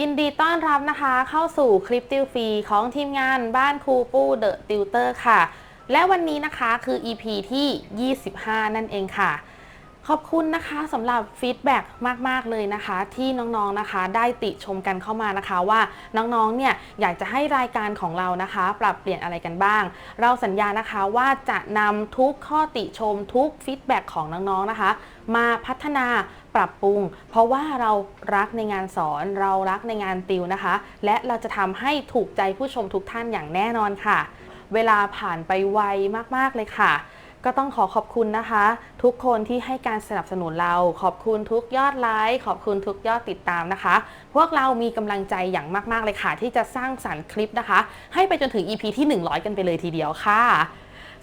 ยินดีต้อนรับนะคะเข้าสู่คลิปติวฟรีของทีมงานบ้านครูปู้เดอะติวเตอร์ค่ะ และวันนี้นะคะคือ EP ที่ 25 นั่นเองค่ะ ขอบคุณนะคะสำหรับฟีดแบ็กมาก ๆ เลยนะคะ ที่น้องๆนะคะ ได้ติชมกันเข้ามานะคะว่าน้องๆเนี่ยอยากจะให้รายการของเรานะคะ ปรับเปลี่ยนอะไรกันบ้าง เราสัญญานะคะว่าจะนำทุกข้อติชมทุกฟีดแบ็กของน้องๆนะคะ มาพัฒนาปรับปรุง เพราะว่าเรารักในงานสอนเรารักในงานติวนะคะ และเราจะทำให้ถูกใจผู้ชมทุกท่านอย่างแน่นอนค่ะ เวลาผ่านไปไวมากๆเลยค่ะ ก็ต้องขอขอบคุณนะคะ ทุกคนที่ให้การสนับสนุนเรา ขอบคุณทุกยอดไลค์ขอบคุณทุกยอดติดตามนะคะ พวกเรามีกำลังใจอย่างมากๆเลยค่ะ ที่จะสร้างสรรค์คลิปนะคะ ให้ไปจนถึง EP ที่ 100 กันไปเลยทีเดียวค่ะ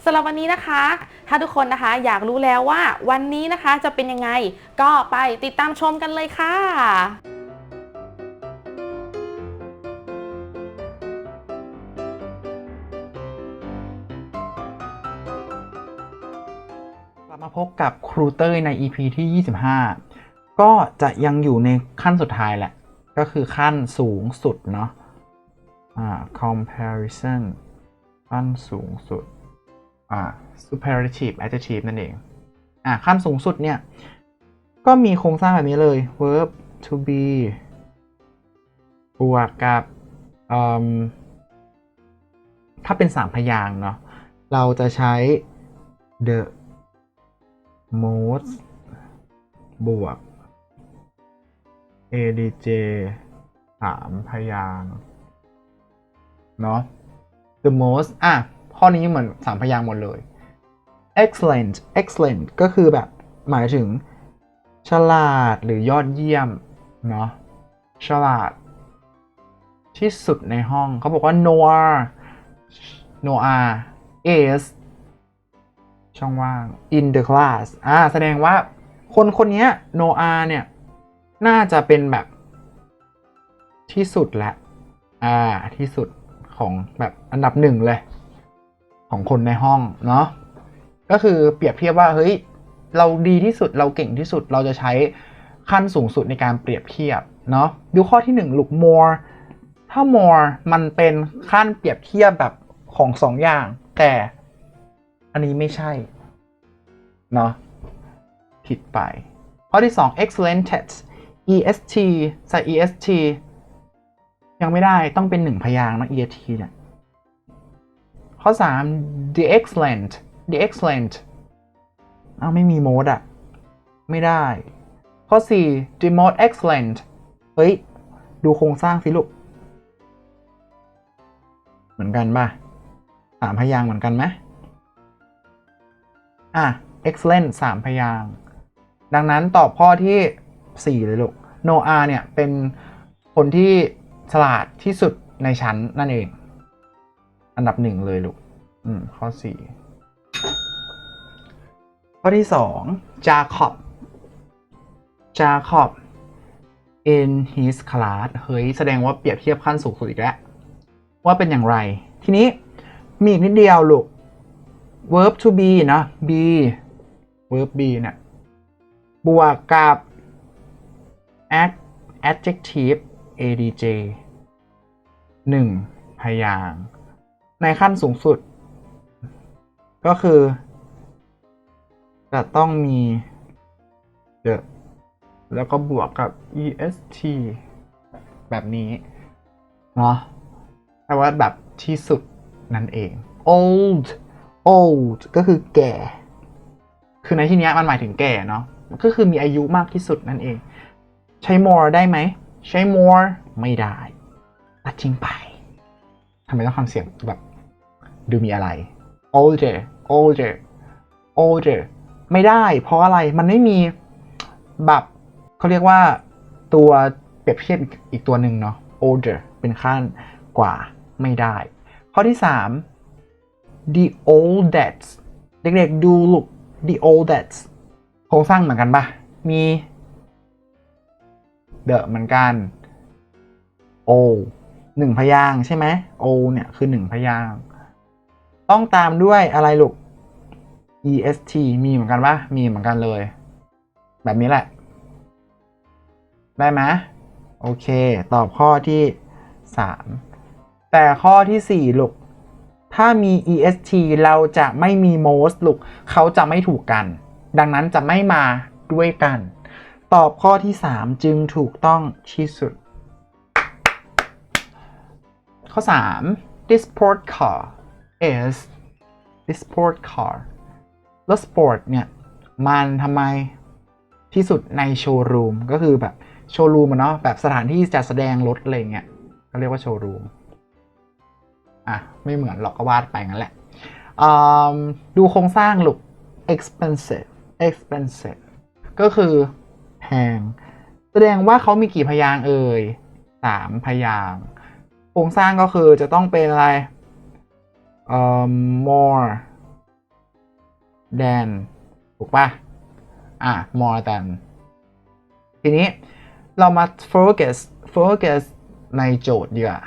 สำหรับวันนี้นะคะ ถ้าทุกคนนะคะอยากรู้แล้วว่าวันนี้นะคะจะเป็นยังไง ก็ไปติดตามชมกันเลยค่ะ มาพบกับครูเต้ยใน EP ที่ 25 ก็จะยังอยู่ในขั้นสุดท้ายแหละ ก็คือขั้นสูงสุดเนาะอ่า comparison ขั้นสูงสุดอ่า superlative adjective นั่นเองอ่าขั้นสูงสุดเนี่ย ก็มีโครงสร้างแบบนี้เลย verb to be บวกกับอืมถ้าเป็น3พยางเนาะเราจะใช้ the most บวก adj สามพยางเนาะ the most อะ ข้อนี้เหมือนสามพยางหมดเลย excellent excellent ก็คือแบบหมายถึง ฉลาดหรือยอดเยี่ยม เนาะฉลาด ที่สุดในห้องเขาบอกว่า Noah Noah is ช่องว่าง in the class อ่าแสดงว่าคนคนนี้โนอาเนี่ย น่าจะเป็นแบบที่สุดละอ่าที่สุดของแบบอันดับหนึ่งเลย ของคนในห้องเนาะก็คือเปรียบเทียบว่าเฮ้ยเราดีที่สุดเราเก่งที่สุดเราจะใช้ขั้นสูงสุดในการเปรียบเทียบเนาะดูข้อที่หนึ่งลูก more ถ้า more มันเป็นขั้นเปรียบเทียบแบบของสองอย่าง แต่ อันนี้ไม่ใช่ เนาะผิดไป ข้อที่ 2 excellent test est ใส่ est ยังไม่ได้ต้องเป็นหนึ่งพยางค์นะ est เนี่ยข้อ 3 the excellent the excellent เอ้าไม่มี mode อะไม่ได้ ข้อ 4 the most excellent เฮ้ย ดูโครงสร้างสิลูก เหมือนกันป่ะสามพยางค์เหมือนกันไหม อะ excellent สามพยางดังนั้นตอบข้อที่ 4 เลยลูก Noah เนี่ย เป็นคนที่ฉลาดที่สุดในชั้นนั่นเอง อันดับหนึ่งเลยลูก อืม ข้อ 4 ข้อที่2 Jacob Jacob in his class เฮ้ย แสดงว่าเปรียบเทียบขั้นสูงสุดอีกแล้ว ว่าเป็นอย่างไร ทีนี้มีอีกนิดเดียวลูก verb to be นะ be verb be เนี่ยบวกกับ ad adjective adj หนึ่งพยางในขั้นสูงสุด ก็คือ จะต้องมี the แล้วก็บวกกับ est แบบนี้เนาะแปลว่าแบบที่สุดนั่นเอง old old ก็คือแก่ คือในที่นี้มันหมายถึงแก่เนาะก็คือมีอายุมากที่สุดนั่นเอง ใช้ more ได้ไหม ใช้ more ไม่ได้ตัดทิ้งไปทำไมต้องทำเสียงแบบดูมีอะไร older older older ไม่ได้ เพราะอะไรมันไม่มีแบบเขาเรียกว่าตัวเปรียบเทียบอีกตัวหนึ่งเนาะ older เป็นขั้นกว่าไม่ได้ ข้อที่ 3 the oldest เด็กๆดูลูก the oldest โครงสร้างเหมือนกันปะมี the เหมือนกัน o หนึ่งพยางใช่ไหม o เนี่ยคือหนึ่งพยาง ต้องตามด้วยอะไรลูก est มีเหมือนกันปะมีเหมือนกันเลย แบบนี้แหละ ได้ไหมโอเค ตอบข้อที่3แต่ข้อที่4ลูก ถ้ามี est เราจะไม่มี most ลูกเขาจะไม่ถูกกัน ดังนั้นจะไม่มาด้วยกัน ตอบข้อที่ 3 จึงถูกต้องที่สุด ข้อ 3 this sport car is this sport car แล้ว sport เนี่ย มันทำไมที่สุดในโชว์รูมก็คือแบบโชว์รูมอะเนาะแบบสถานที่จัดแสดงรถอะไรเงี้ยก็เรียกว่าโชว์รูม อะไม่เหมือนหรอกก็วาดไปงั้นแหละดูโครงสร้างลูก expensive expensive ก็คือแพง แสดงว่าเขามีกี่พยางเอ่ยสามพยาง โครงสร้างก็คือจะต้องเป็นอะไรเอ่อ more than ถูกปะอะ more than ทีนี้เรามา focus focus ในโจทย์ดีกว่า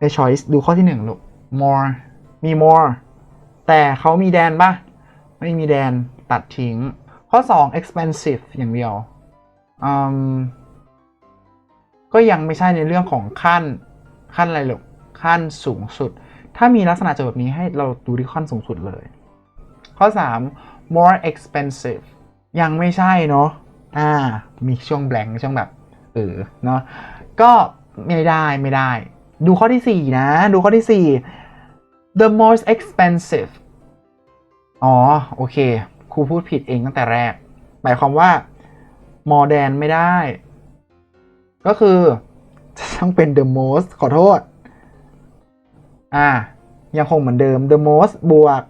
ใน choice ดูข้อที่หนึ่งลูก more มี more แต่เขามีแดนปะไม่มีแดนตัดทิ้ง ข้อ 2 expensive อย่างเดียวอืมก็ยังไม่ใช่ในเรื่องของขั้นขั้นอะไรหรอกขั้นสูงสุด ถ้ามีลักษณะโจทย์แบบนี้ให้เราดูที่ขั้นสูงสุดเลย ข้อ 3 more expensive ยังไม่ใช่เนาะอ่ามีช่วง blank ช่วงแบบเออเนาะก็ไม่ได้ไม่ได้ ดูข้อที่ 4 นะ ดูข้อที่ 4 the most expensive อ๋อ โอเค ครูพูดผิดเองตั้งแต่แรก หมายความว่า more than ไม่ได้ ก็คือจะต้องเป็น the most ขอโทษ อ่า ยังคงเหมือนเดิม the most บวก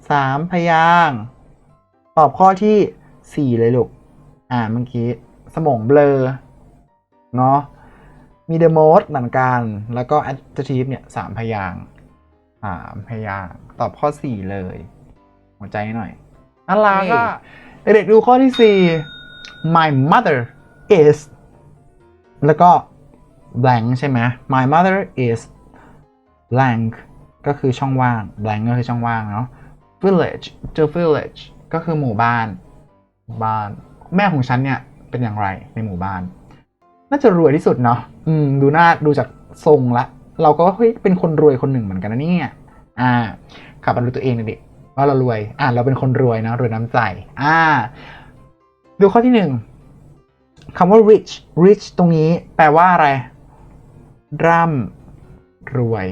3 พยางตอบข้อที่ 4 เลยลูก อ่าเมื่อกี้ สมองเบลอ เนาะ มี the most เหมือนกัน แล้วก็ adjective เนี่ยสามพยางค์สามพยางค์ตอบข้อ4เลย หัวใจหน่อยน่ารักอะเด็กๆดูข้อที่4 my mother is แล้วก็ blank ใช่ไหม my mother is blank ก็คือช่องว่าง blank ก็คือช่องว่างเนาะ village the village ก็คือหมู่บ้าน หมู่บ้าน แม่ของฉันเนี่ย เป็นอย่างไรในหมู่บ้าน น่าจะรวยที่สุดเนาะอืมดูหน้าดูจากทรงละ เราก็เฮ้ยเป็นคนรวยคนหนึ่งเหมือนกันนะเนี่ยอ่าขับมาดูตัวเองหน่อยดิว่าเรารวย อ่าเราเป็นคนรวยนะรวยน้ำใจ อ่า ดูข้อที่หนึ่งคำว่า rich rich ตรงนี้ แปลว่าอะไร ร่ำรวย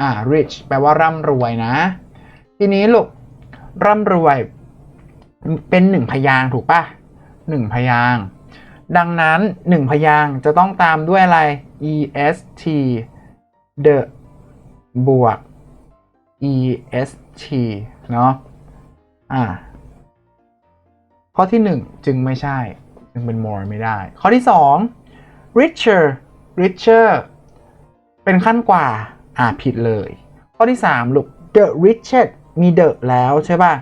อ่า rich แปลว่าร่ำรวยนะ ทีนี้ลูกร่ำรวย เป็นหนึ่งพยางถูกปะหนึ่งพยาง ดังนั้นหนึ่งพยางค์จะต้องตามด้วยอะไร est the บวก est เนาะอ่า ข้อที่หนึ่งจึงไม่ใช่ จึงเป็น more ไม่ได้ ข้อที่สอง richer richer เป็นขั้นกว่า อ่าผิดเลย ข้อที่สามลูก the richest มี the แล้วใช่ป่ะ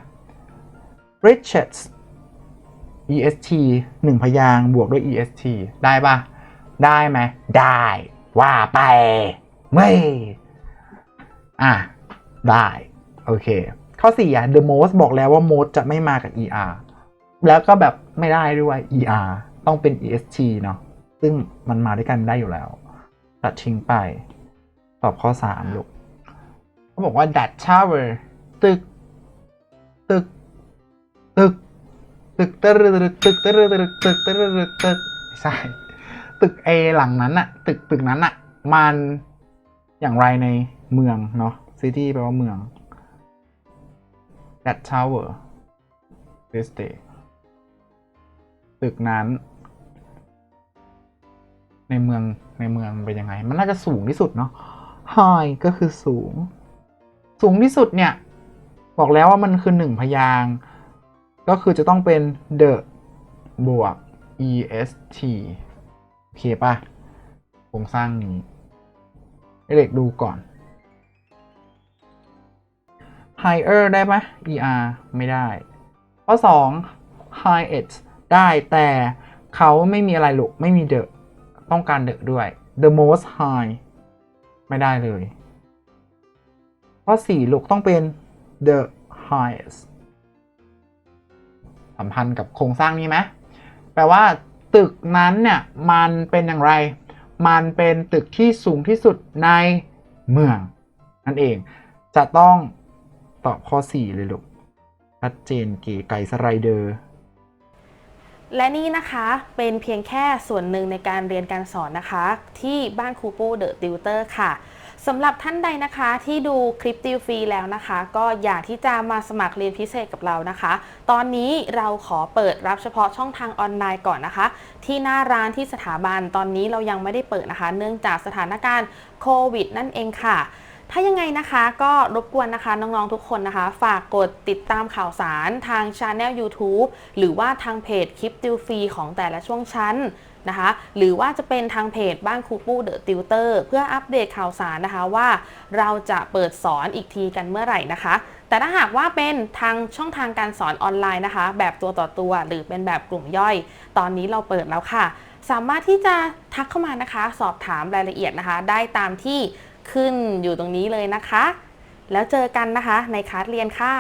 richest est หนึ่งพยางค์บวกด้วย est ได้ปะได้ไหมได้ ว่าไปไม่อะ ได้ โอเค ข้อ4อะ the most บอกแล้วว่า most จะไม่มากับ er แล้วก็แบบไม่ได้ด้วย er ต้องเป็น est เนาะซึ่งมันมาด้วยกันได้อยู่แล้ว ตัดทิ้งไป ตอบข้อ3ลูกเขาบอกว่า that tower ตึก ตึก ตึก ตึกตึกตึกตึกตึกตึกตึกตึกตึกตึกใช่ตึกเอหลังนั้นอะตึกตึกนั้นอะมันอย่างไรในเมืองเนาะ city แปลว่าเมือง that tower this day ตึกนั้น ในเมืองในเมืองเป็นยังไง มันน่าจะสูงที่สุดเนาะ high ก็คือสูง สูงที่สุดเนี่ย บอกแล้วว่ามันคือหนึ่งพยางค์ ก็คือจะต้องเป็น the บวก est โอเคป่ะโครงสร้างนี้ให้เด็กดูก่อน higher ได้ไหม er ไม่ได้ ข้อ 2 highest ได้แต่เขาไม่มีอะไรหรอกไม่มี the ต้องการ the ด้วย the most high ไม่ได้เลย ข้อ 4 ลูกต้องเป็น the highest สัมพันธ์กับโครงสร้างนี้ไหมแปลว่า ตึกนั้นเนี่ยมันเป็นอย่างไร มันเป็นตึกที่สูงที่สุดในเมือง นั่นเอง จะต้องตอบข้อ 4 เลยลูกชัดเจนเก๋ไก่สไลเดอร์และนี่นะคะเป็นเพียงแค่ส่วนหนึ่งในการเรียนการสอนนะคะ ที่บ้านครูปูเดอะติวเตอร์ค่ะ สำหรับท่านใดนะคะที่ดูคลิปติวฟรีแล้วนะคะ ก็อยากที่จะมาสมัครเรียนพิเศษกับเรานะคะ ตอนนี้เราขอเปิดรับเฉพาะช่องทางออนไลน์ก่อนนะคะ ที่หน้าร้านที่สถาบันตอนนี้เรายังไม่ได้เปิดนะคะ เนื่องจากสถานการณ์โควิดนั่นเองค่ะถ้ายังไงนะคะก็รบกวนนะคะน้องๆทุกคนนะคะ ฝากกดติดตามข่าวสารทางช anel YouTube หรือว่าทางเพจคลิปติวฟรีของแต่ละช่วงชั้น นะคะ หรือว่าจะเป็นทางเพจบ้านครูปูเดอะติวเตอร์เพื่ออัปเดตข่าวสารนะคะว่า เราจะเปิดสอนอีกทีกันเมื่อไหร่นะคะ แต่ถ้าหากว่าเป็นทางช่องทางการสอนออนไลน์นะคะ แบบตัวต่อตัว หรือเป็นแบบกลุ่มย่อย ตอนนี้เราเปิดแล้วค่ะ สามารถที่จะทักเข้ามานะคะ สอบถามรายละเอียดนะคะ ได้ตามที่ขึ้นอยู่ตรงนี้เลยนะคะ แล้วเจอกันนะคะในคลาสเรียนค่ะ